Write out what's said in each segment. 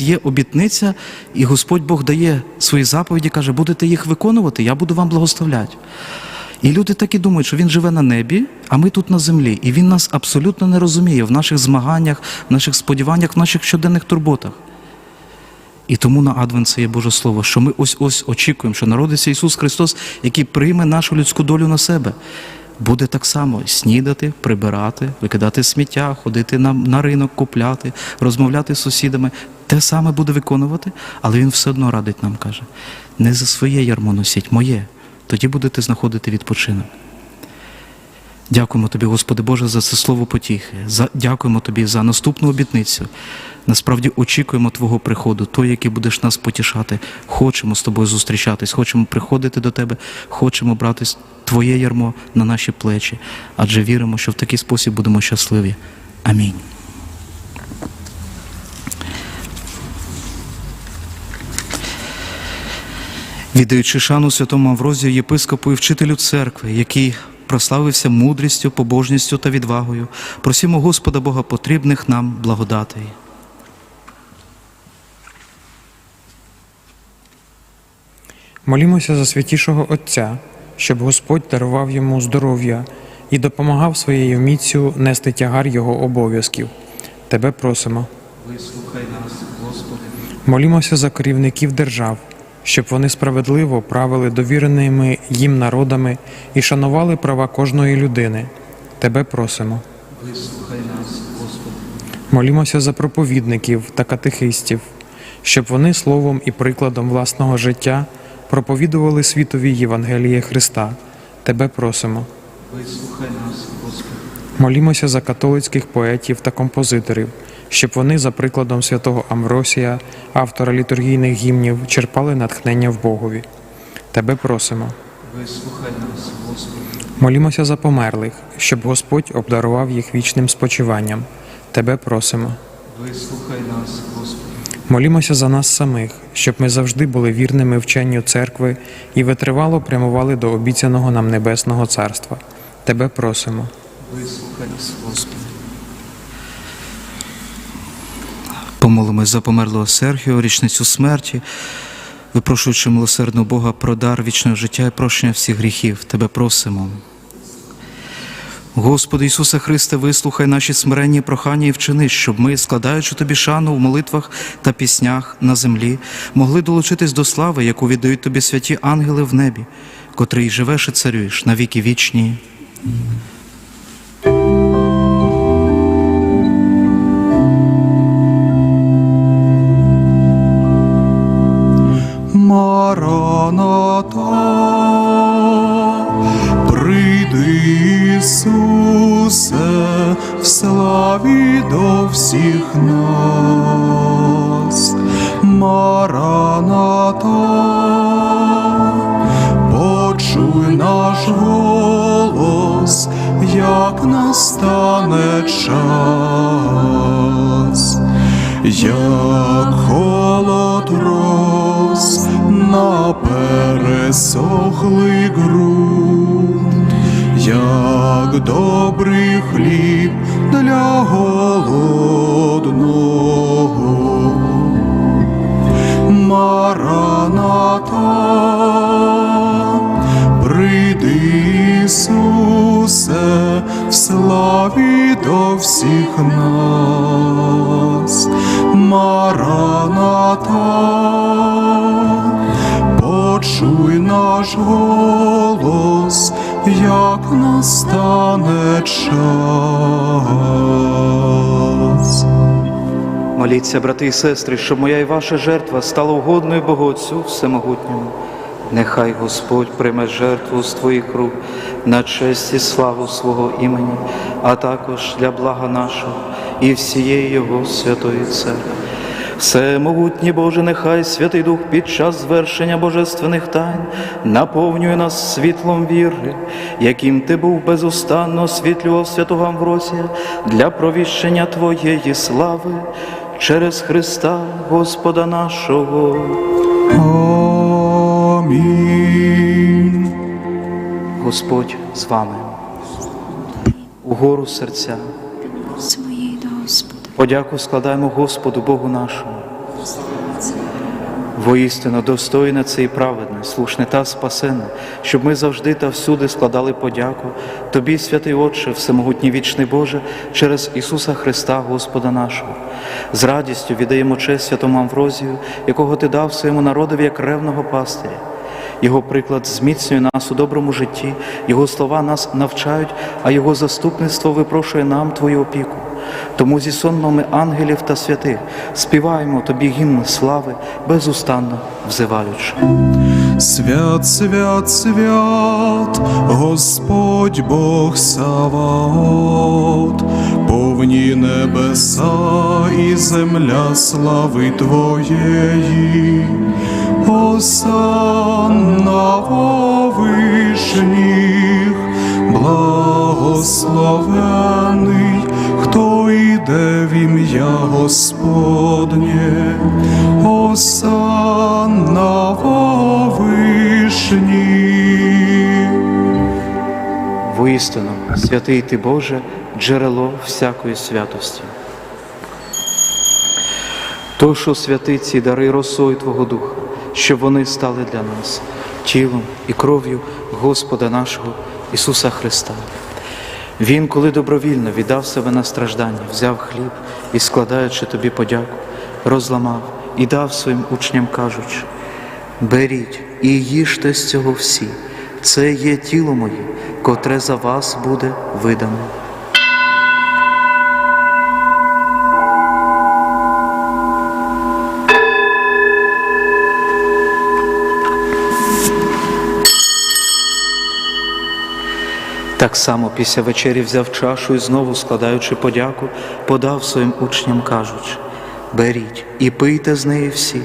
Є обітниця, і Господь Бог дає свої заповіді, каже, будете їх виконувати, я буду вам благословляти. І люди так і думають, що він живе на небі, а ми тут на землі. І він нас абсолютно не розуміє в наших змаганнях, в наших сподіваннях, в наших щоденних турботах. І тому на Адвент це є Боже Слово, що ми ось ось очікуємо, що народиться Ісус Христос, який прийме нашу людську долю на себе. Буде так само снідати, прибирати, викидати сміття, ходити на, на ринок, купляти, розмовляти з сусідами. Те саме буде виконувати, але Він все одно радить нам, каже: не за своє ярмо носіть, моє. Тоді будете знаходити відпочинок. Дякуємо тобі, Господи Боже, за це слово потіхи. За, дякуємо тобі за наступну обітницю. Насправді очікуємо Твого приходу, той, який будеш нас потішати. Хочемо з тобою зустрічатись, хочемо приходити до тебе, хочемо брати Твоє ярмо на наші плечі, адже віримо, що в такий спосіб будемо щасливі. Амінь. Віддаючи шану святому Аврозію, єпископу і вчителю церкви, який прославився мудрістю, побожністю та відвагою, просімо Господа Бога потрібних нам благодатей. Молімося за святішого Отця, щоб Господь дарував йому здоров'я і допомагав своєю міцю нести тягар його обов'язків. Тебе просимо. Вислухай нас, Господи. Молімося за керівників держав, щоб вони справедливо правили довіреними їм народами і шанували права кожної людини. Тебе просимо. Молімося за проповідників та катехистів, щоб вони словом і прикладом власного життя проповідували світові Євангеліє Христа. Тебе просимо. Вислухай. Молімося за католицьких поетів та композиторів, щоб вони, за прикладом святого Амвросія, автора літургійних гімнів, черпали натхнення в Богові. Тебе просимо. Вислухай. Молімося за померлих, щоб Господь обдарував їх вічним спочиванням. Тебе просимо. Вислухай нас, Господи. Молімося за нас самих, щоб ми завжди були вірними вченню церкви і витривало прямували до обіцяного нам небесного царства. Тебе просимо. Вислухай нас, Господи. Помолимось за померлого Сергію, річницю смерті, випрошуючи милосердного Бога про дар вічного життя і прощення всіх гріхів. Тебе просимо. Господи Ісусе Христе, вислухай наші смиренні прохання і вчини, щоб ми, складаючи тобі шану в молитвах та піснях на землі, могли долучитись до слави, яку віддають тобі святі ангели в небі, котрий живеш і царюєш на віки вічні. Мараната, прийди, Ісусе, в славі до всіх нас. Мараната, почуй наш голос, як настане час. Як пересохлий ґрунт, як добрий хліб для голодного. Мараната, прийди, Ісусе, в славі до всіх нас. Мараната, почуй наш голос, як настане час. Моліться, брати і сестри, щоб моя і ваша жертва стала угодною Богу Отцю Всемогутньому. Нехай Господь прийме жертву з твоїх рук на честь і славу свого імені, а також для блага нашого і всієї Його святої церкви. Всемогутній Боже, нехай Святий Дух під час звершення божественних тайн наповнює нас світлом віри, яким ти був безустанно освітлював святого Амвросія для провіщення Твоєї слави через Христа Господа нашого. Амінь. Господь з вами. Угору серця. Подяку складаємо Господу Богу нашому. Воістину достойне це і праведне, слушне та спасенне, щоб ми завжди та всюди складали подяку Тобі, святий Отче, всемогутній вічний Боже, через Ісуса Христа, Господа нашого. З радістю віддаємо честь святому Амврозію, якого Ти дав своєму народові як ревного пастиря. Його приклад зміцнює нас у доброму житті, Його слова нас навчають, а Його заступництво випрошує нам Твою опіку. Тому зі сонмами ангелів та святих співаємо Тобі гімн слави, безустанно взиваючи. Свят, свят, свят, Господь Бог Саваот, повні небеса і земля слави Твоєї, Осанна во вишніх, благословений, хто йде в ім'я Господнє, Осанна во вишніх. Воістину, святий ти Боже, джерело всякої святості. Тож освяти ці дари росою Твого Духа, щоб вони стали для нас тілом і кров'ю Господа нашого Ісуса Христа. Він, коли добровільно віддав себе на страждання, взяв хліб і, складаючи тобі подяку, розламав і дав своїм учням, кажучи, беріть і їжте з цього всі, це є тіло моє, котре за вас буде видано. Так само після вечері взяв чашу і знову, складаючи подяку, подав своїм учням, кажучи, беріть і пийте з неї всі.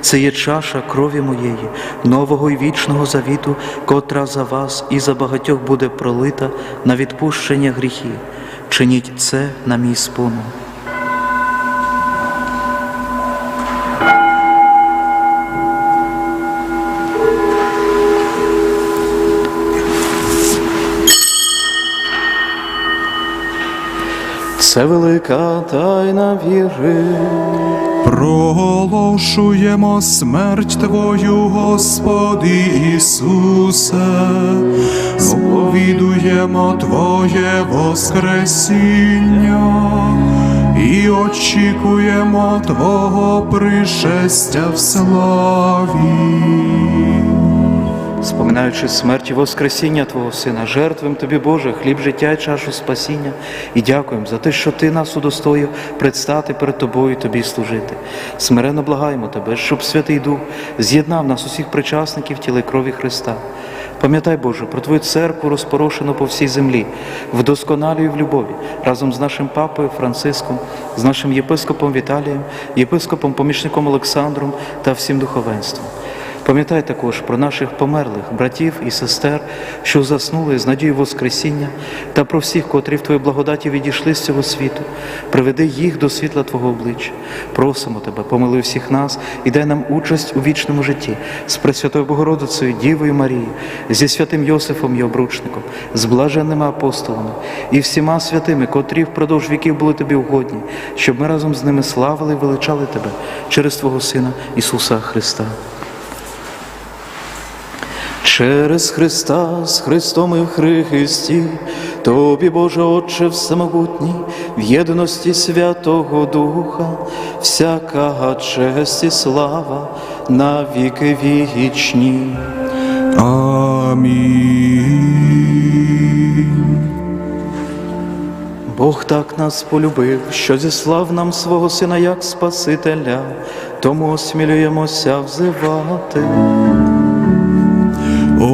Це є чаша крові моєї, нового і вічного завіту, котра за вас і за багатьох буде пролита на відпущення гріхів. Чиніть це на мій спомин. Це велика тайна віри. Проголошуємо смерть Твою, Господи Ісусе, сповідуємо Твоє Воскресіння і очікуємо Твого пришестя в славі. Споминаючи смерть і воскресіння Твого Сина, жертвуємо Тобі, Боже, хліб життя і чашу спасіння, і дякуємо за те, що Ти нас удостоїв предстати перед Тобою і Тобі служити. Смиренно благаємо Тебе, щоб Святий Дух з'єднав нас усіх причасників тіла і крові Христа. Пам'ятай, Боже, про Твою церкву, розпорошену по всій землі, в досконалій в любові, разом з нашим папою Франциском, з нашим єпископом Віталієм, єпископом помічником Олександром та всім духовенством. Пам'ятай також про наших померлих братів і сестер, що заснули з надією Воскресіння, та про всіх, котрі в Твоїй благодаті відійшли з цього світу. Приведи їх до світла Твого обличчя. Просимо Тебе, помилуй всіх нас і дай нам участь у вічному житті з Пресвятою Богородицею, Дівою Марією, зі святим Йосифом і обручником, з блаженними апостолами і всіма святими, котрі впродовж віків були тобі угодні, щоб ми разом з ними славили і величали Тебе через Твого Сина Ісуса Христа. Через Христа, з Христом і в Христі, Тобі, Боже Отче Всемогутній, в єдності Святого Духа, всяка честь і слава на віки вічні. Амінь. Бог так нас полюбив, що зіслав нам свого Сина як Спасителя, тому осмілюємося взивати.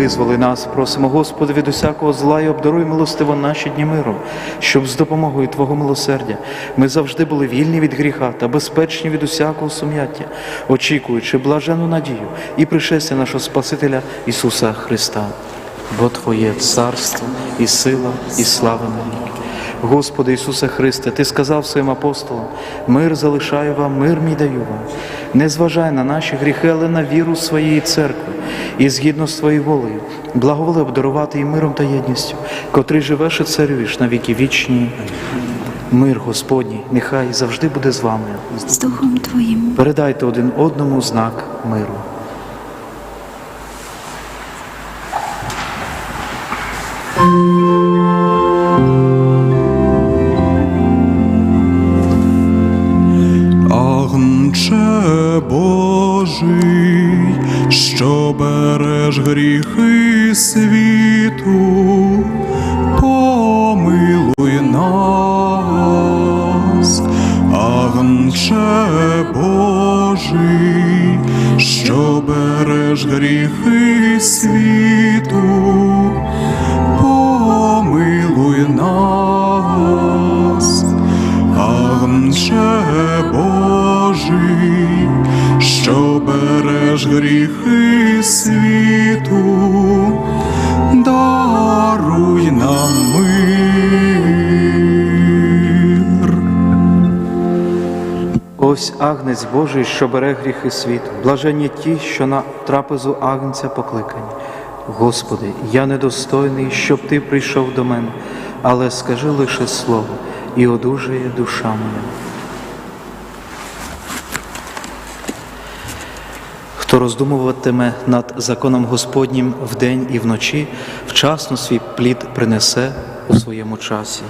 Визволи нас, просимо Господи, від усякого зла і обдаруй милостиво наші дні миром, щоб з допомогою Твого милосердя ми завжди були вільні від гріха та безпечні від усякого сум'яття, очікуючи блажену надію і пришестя нашого Спасителя Ісуса Христа. Бо Твоє царство і сила, і слава навіки. Господи Ісусе Христе, Ти сказав своїм апостолам, мир залишаю вам, мир мій даю вам. Не зважай на наші гріхи, але на віру своєї церкви, і згідно з Твоєю волею, благоволи обдарувати її миром та єдністю, котрий живеш і царюєш на віки вічні. Мир Господній, нехай завжди буде з вами. з Духом Твоїм. Передайте один одному знак миру. Агнче світу, помилуй нас. Агнче Божий, що береш гріхи світу, даруй нам мир. Ось агнець Божий, що бере гріхи світу, блаженні ті, що на трапезу агнця покликані. Господи, я недостойний, щоб Ти прийшов до мене, але скажи лише слово, і одужає душа моя. Хто роздумуватиме над законом Господнім вдень і вночі, вчасно свій плід принесе у своєму часі.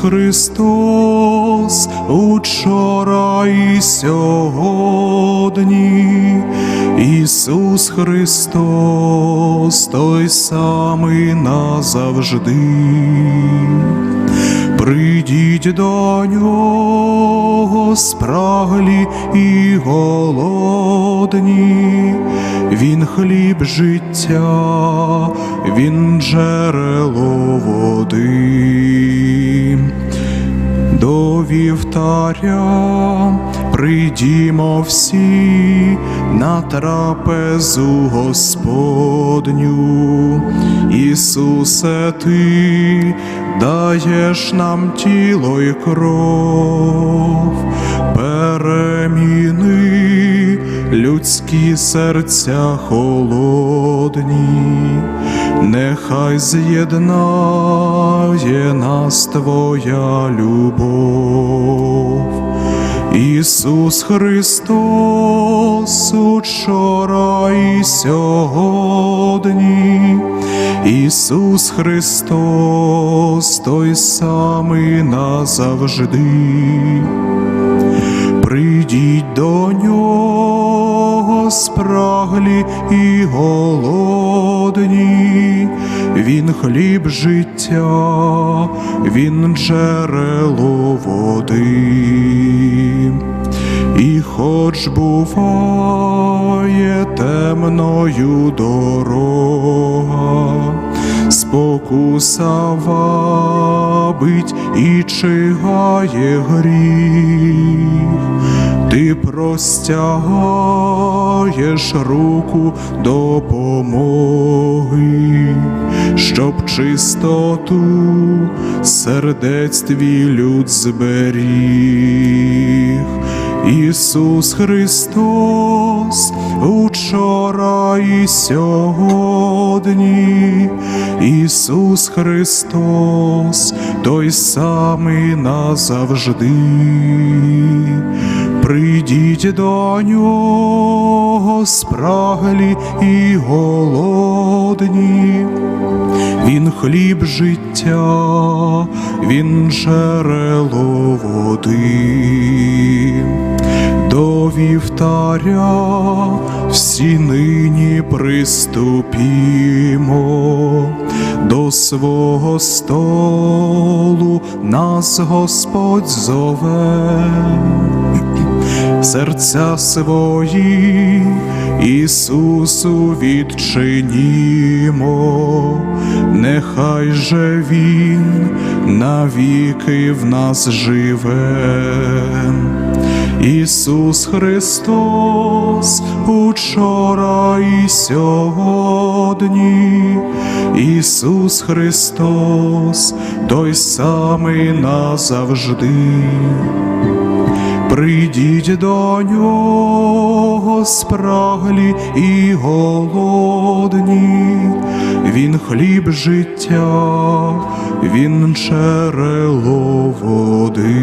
Христос учора і сьогодні, Ісус Христос той самий назавжди. Прийдіть до нього спраглі і голодні, він хліб життя, він джерело води. До вівтаря прийдімо всі на трапезу Господню. Ісусе, Ти даєш нам тіло і кров, переміни людські серця холодні, нехай з'єднає нас Твоя любов. Ісус Христос учора і сьогодні, Ісус Христос той самий назавжди. Прийдіть до нього спраглі і голодні, він хліб життя, він джерело води. І хоч буває темною дорога, спокуса вабить і чигає гріх, ти простягаєш руку допомоги, щоб чистоту сердець твій люд зберіг. Ісус Христос учора і сьогодні, Ісус Христос, той самий назавжди. Прийдіть до нього спраглі і голодні. Він хліб життя, він джерело води. До вівтаря всі нині приступімо, до свого столу нас Господь зове серця свої Ісусу відчинімо, нехай же Він навіки в нас живе. Ісус Христос учора і сьогодні, Ісус Христос, той самий назавжди. Прийдіть до нього спраглі і голодні, він хліб життя, він джерело води.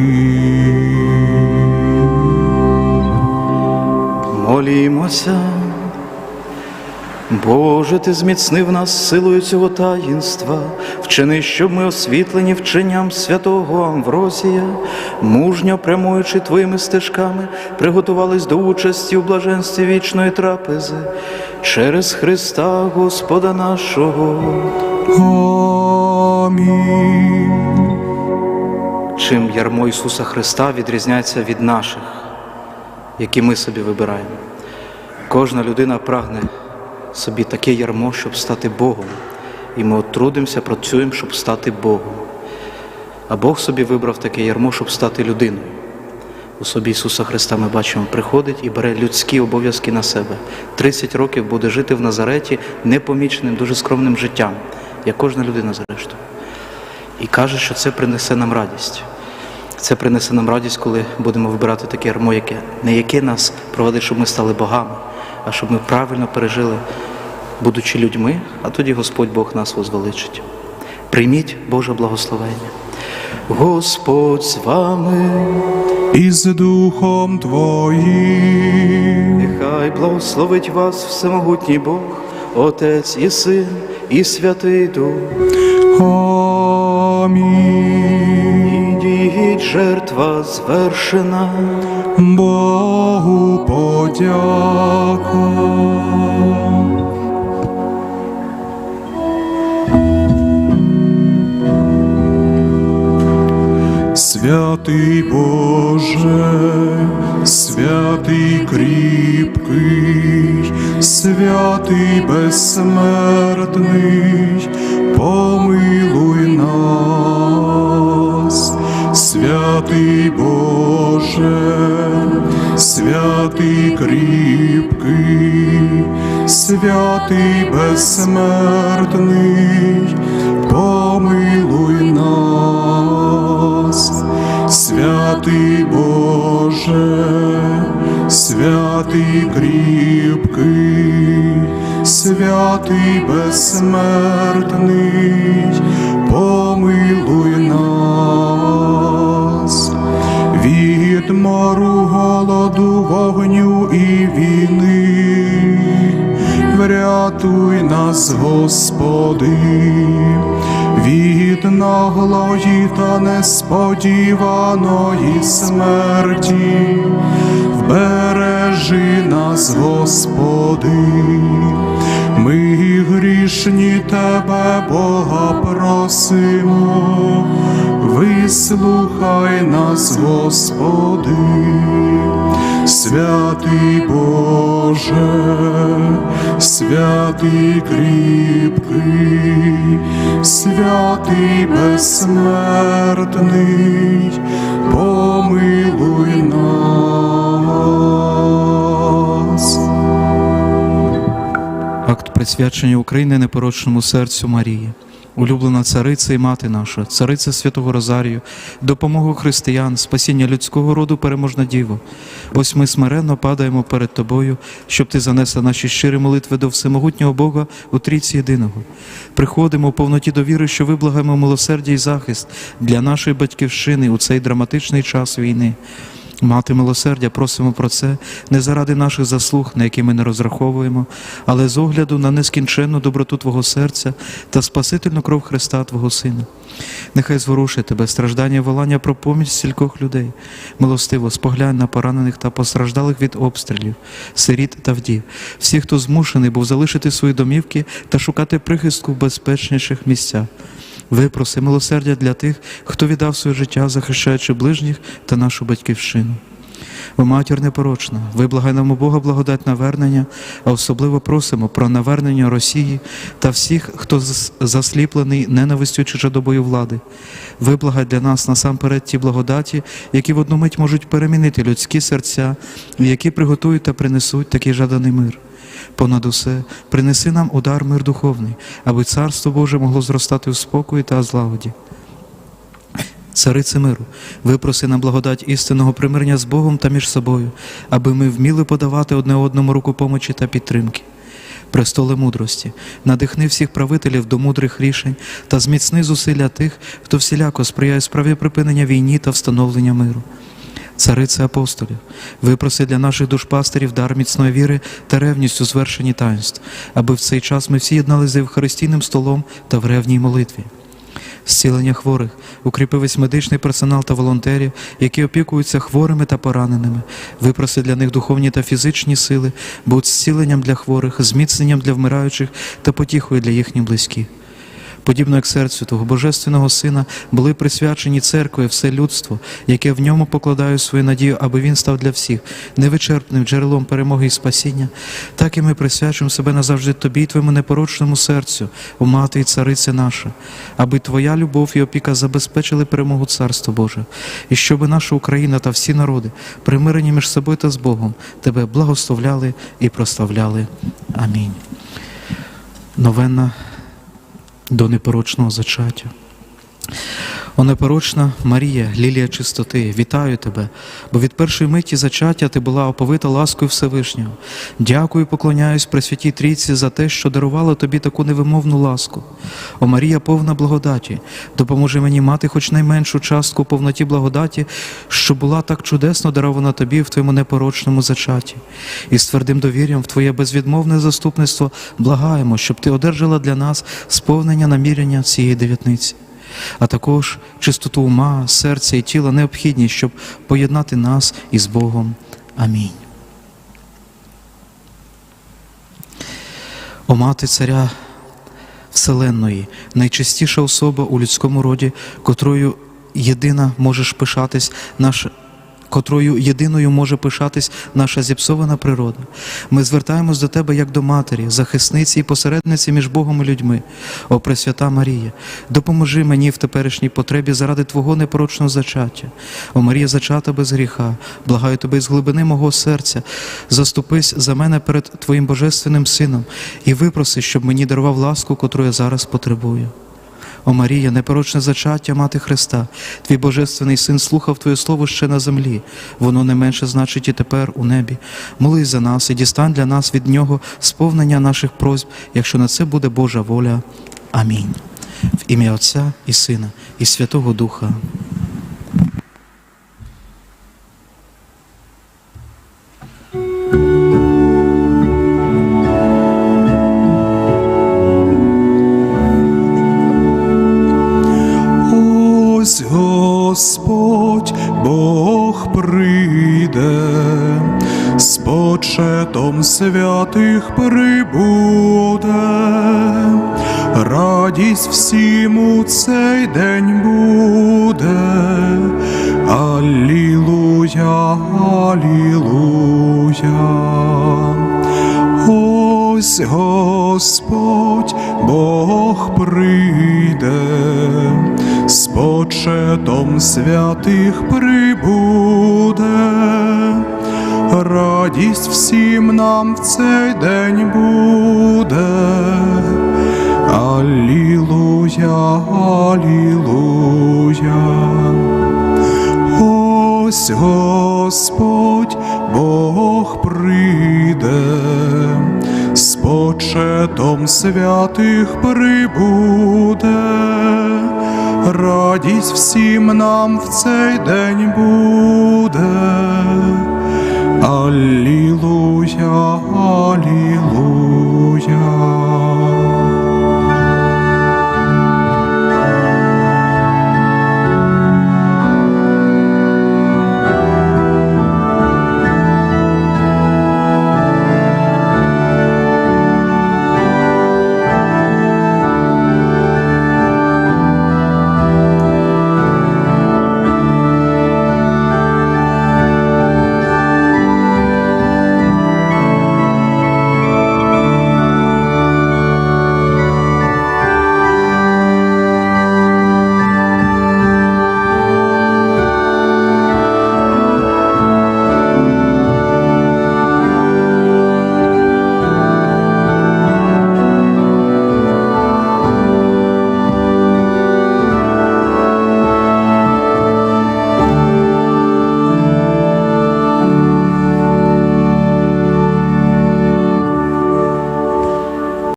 Молімося. Боже, ти зміцнив нас силою цього таїнства, вчини, щоб ми освітлені вченням святого Амвросія, мужньо прямуючи твоїми стежками, приготувались до участі у блаженстві вічної трапези через Христа Господа нашого. Амінь. Чим ярмо Ісуса Христа відрізняється від наших, які ми собі вибираємо. Кожна людина прагне собі таке ярмо, щоб стати Богом. І ми от трудимося, працюємо, щоб стати Богом. А Бог собі вибрав таке ярмо, щоб стати людиною. У собі Ісуса Христа ми бачимо, приходить і бере людські обов'язки на себе. 30 років буде жити в Назареті непоміченим, дуже скромним життям, як кожна людина зрештою. І каже, що це принесе нам радість. Це принесе нам радість, коли будемо вибирати таке ярмо, яке не яке нас проводить, щоб ми стали богами, а щоб ми правильно пережили, будучи людьми, а тоді Господь Бог нас возвеличить. Прийміть Боже благословення. Господь з вами, І з Духом Твоїм. нехай благословить вас всемогутній Бог, Отець і Син, і Святий Дух. Амінь. Ідіть, жертва звершена. Богу подяка. Святий Боже, святий кріпкий, святий безсмертний, помилуй нас, святий Боже, святий кріпкий, святий безсмертний, помилуй нас, святий Боже, святий кріпкий, святий безсмертний, помилуй нас, від мору вогню і війни, врятуй нас, Господи, від наглої та несподіваної смерті, вбережи нас, Господи, ми грішні Тебе, Бога, просимо, вислухай нас, Господи, святий Боже, святий кріпкий, святий безсмертний, помилуй нас. Акт присвячення України непорочному серцю Марії, улюблена цариця і мати наша, цариця Святого Розарію, допомогу християн, спасіння людського роду, переможна діво. Ось ми смиренно падаємо перед Тобою, щоб Ти занесла наші щирі молитви до всемогутнього Бога у трійці єдиного. Приходимо в повноті довіри, що виблагаємо милосердя і захист для нашої батьківщини у цей драматичний час війни. Мати милосердя, просимо про це не заради наших заслуг, на які ми не розраховуємо, але з огляду на нескінченну доброту Твого серця та спасительну кров Христа Твого Сина. Нехай зворушить тебе страждання і волання про поміч стількох людей. Милостиво споглянь на поранених та постраждалих від обстрілів, сиріт та вдів, всіх, хто змушений був залишити свої домівки та шукати прихистку в безпечніших місцях. Випроси милосердя для тих, хто віддав своє життя, захищаючи ближніх та нашу батьківщину. О матір непорочна, виблагай нам у Бога благодать навернення, а особливо просимо про навернення Росії та всіх, хто засліплений ненавистю чи жадобою влади. Виблагай для нас насамперед ті благодаті, які в одну мить можуть перемінити людські серця, які приготують та принесуть такий жаданий мир. Понад усе, принеси нам удар мир духовний, аби царство Боже могло зростати у спокої та злагоді. Царице миру, випроси нам благодать істинного примирення з Богом та між собою, аби ми вміли подавати одне одному руку помочі та підтримки. Престоле мудрості, надихни всіх правителів до мудрих рішень та зміцни зусилля тих, хто всіляко сприяє справі припинення війні та встановлення миру. Царице апостолів, випроси для наших душпастерів дар міцної віри та ревність у звершенні таїнств, аби в цей час ми всі єдналися за Євхаристійним столом та в ревній молитві. Зцілення хворих, укріпи весь медичний персонал та волонтерів, які опікуються хворими та пораненими, випроси для них духовні та фізичні сили, будь зціленням для хворих, зміцненням для вмираючих та потіхою для їхніх близьких. Подібно як серцю того Божественного Сина були присвячені церкви все людство, яке в ньому покладає свою надію, аби він став для всіх невичерпним джерелом перемоги і спасіння, так і ми присвячуємо себе назавжди тобі, і твоєму непорочному серцю, о мати і царице наша, аби твоя любов і опіка забезпечили перемогу Царства Боже, і щоб наша Україна та всі народи, примирені між собою та з Богом, тебе благословляли і прославляли. Амінь. Новенна до непорочного зачаття. О непорочна Марія, лілія чистоти, вітаю тебе, бо від першої миті зачаття ти була оповита ласкою Всевишнього. Дякую, поклоняюсь Пресвятій Трійці за те, що дарувала тобі таку невимовну ласку. О Марія, повна благодаті, допоможи мені мати хоч найменшу частку повноті благодаті, що була так чудесно дарована тобі в твоєму непорочному зачатті. І з твердим довір'ям в твоє безвідмовне заступництво благаємо, щоб ти одержала для нас сповнення наміряння цієї дев'ятниці а також чистоту ума, серця і тіла необхідні, щоб поєднати нас із Богом. Амінь. О мати царя Вселенної, найчистіша особа у людському роді, котрою єдина можеш пишатись наша. Котрою єдиною може пишатись наша зіпсована природа. Ми звертаємось до Тебе як до матері, захисниці і посередниці між Богом і людьми. О Пресвята Марія, допоможи мені в теперішній потребі заради Твого непорочного зачаття. О Марія, зачата без гріха, благаю Тебе з глибини мого серця, заступись за мене перед Твоїм Божественним Сином і випроси, щоб мені дарував ласку, котру я зараз потребую. О Марія, непорочне зачаття Мати Христа, твій Божественний син слухав Твоє Слово ще на землі, воно не менше значить і тепер у небі. Молись за нас і дістань для нас від Нього сповнення наших просьб, якщо на це буде Божа воля. Амінь. В ім'я Отця і Сина, і Святого Духа. Почетом святих прибуде, радість радість всім нам в цей день буде. Алілуя, Алілуя. Ось Господь Бог прийде, з почетом святих прибуде, радість всім нам в цей день буде. Аллилуйя, Аллилуйя.